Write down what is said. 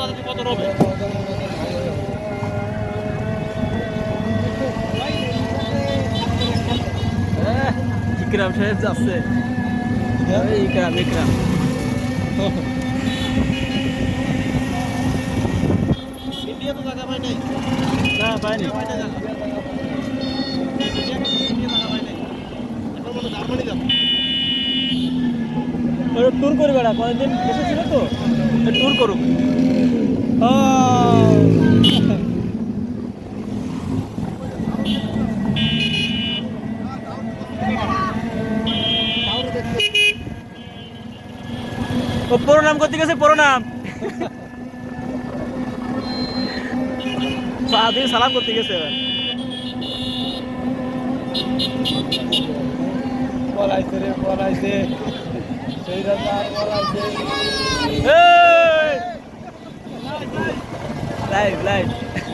তাদের পতন হবে ইকরাম সাহেব যাচ্ছে। ইকরাম ইকরাম। ইন্ডিয়া তো জায়গা পায় নাই। না পাইনি ইন্ডিয়া পায় না জায়গা ইন্ডিয়া ইন্ডিয়া জায়গা পায় নাই এখন বলো জার্মানি যাব ট্যুর করি বেড়া কয়েকদিন এসেছিল তো? ট্যুর করুক। ও। প্রণাম করতে গেছে প্রণাম। সালাম করতে গেছে এবার। বলাইছে রে বলাইছে Live, live.